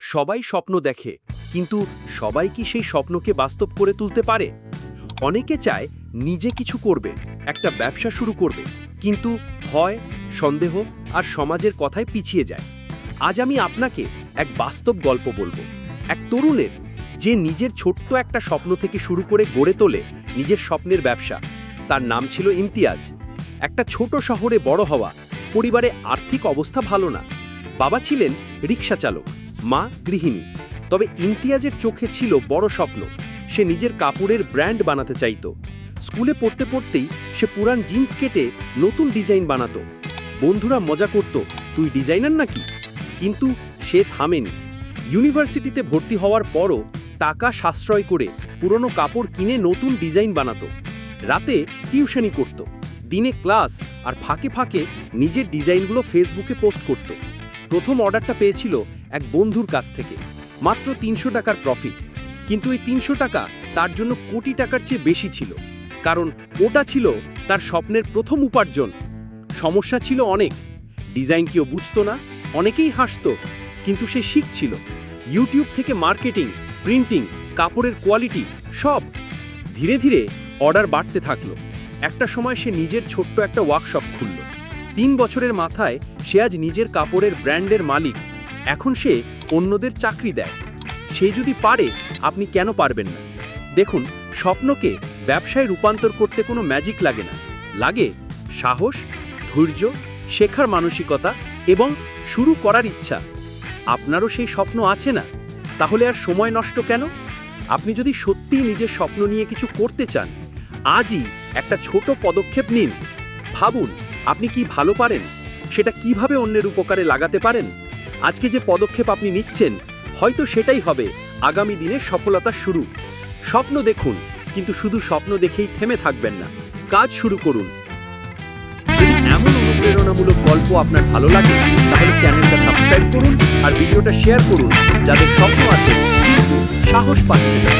সবাই স্বপ্ন দেখে, কিন্তু সবাই কি সেই স্বপ্নকে বাস্তব করে তুলতে পারে? অনেকে চায় নিজে কিছু করবে, একটা ব্যবসা শুরু করবে, কিন্তু ভয়, সন্দেহ আর সমাজের কথায় পিছিয়ে যায়। আজ আমি আপনাকে এক বাস্তব গল্প বলব। এক তরুণের, যে নিজের ছোট্ট একটা স্বপ্ন থেকে শুরু করে গড়ে তোলে নিজের স্বপ্নের ব্যবসা, তার নাম ছিল ইমতিয়াজ। একটা ছোট শহরে বড় হওয়া, পরিবারে আর্থিক অবস্থা ভালো না। বাবা ছিলেন রিক্সা চালক মা গৃহিণী। তবে ইমতিয়াজের চোখে ছিল বড় স্বপ্ন। সে নিজের কাপড়ের ব্র্যান্ড বানাতে চাইতো। স্কুলে পড়তে পড়তেই সে পুরান জিন্স কেটে নতুন ডিজাইন বানাতো। বন্ধুরা মজা করত, তুই ডিজাইনার নাকি? কিন্তু সে থামেনি। ইউনিভার্সিটিতে ভর্তি হওয়ার পরও টাকা সাশ্রয় করে পুরনো কাপড় কিনে নতুন ডিজাইন বানাতো। রাতে টিউশনি করত। দিনে ক্লাস আর ফাঁকে ফাঁকে নিজের ডিজাইনগুলো ফেসবুকে পোস্ট করত। প্রথম অর্ডারটা পেয়েছিল এক বন্ধুর কাছ থেকে। মাত্র তিনশো টাকার প্রফিট কিন্তু এই তিনশো টাকা তার জন্য কোটি টাকার চেয়ে বেশি ছিল। কারণ ওটা ছিল তার স্বপ্নের প্রথম উপার্জন। সমস্যা ছিল অনেক। ডিজাইন কেউ বুঝতো না, অনেকেই হাসতো, কিন্তু সে শিখছিল। ইউটিউব থেকে মার্কেটিং, প্রিন্টিং, কাপড়ের কোয়ালিটি, সব। ধীরে ধীরে অর্ডার বাড়তে থাকল। একটা সময় সে নিজের ছোট্ট একটা ওয়ার্কশপ খুলল। তিন বছরের মাথায় সে আজ নিজের কাপড়ের ব্র্যান্ডের মালিক। এখন সে অন্যদের চাকরি দেয়। সে যদি পারে, আপনি কেন পারবেন না? দেখুন, স্বপ্নকে ব্যবসায় রূপান্তর করতে কোনো ম্যাজিক লাগে না। লাগে সাহস, ধৈর্য, শেখার মানসিকতা এবং শুরু করার ইচ্ছা। আপনারও সেই স্বপ্ন আছে না? তাহলে আর সময় নষ্ট কেন? আপনি যদি সত্যিই নিজের স্বপ্ন নিয়ে কিছু করতে চান, আজই একটা ছোট পদক্ষেপ নিন। ভাবুন, আপনি কি ভালো পারেন? সেটা কীভাবে অন্যের উপকারে লাগাতে পারেন? আজকে যে পদক্ষেপ আপনি নিচ্ছেন, হয়তো সেটাই হবে আগামী দিনের সফলতার শুরু। স্বপ্ন দেখুন, কিন্তু শুধু স্বপ্ন দেখেই থেমে থাকবেন না। কাজ শুরু করুন। যদি এমন অনুপ্রেরণামূলক গল্প আপনার ভালো লাগে, তাহলে চ্যানেলটা সাবস্ক্রাইব করুন আর ভিডিওটা শেয়ার করুন। যাদের স্বপ্ন আছে, কিন্তু সাহস পাচ্ছে না।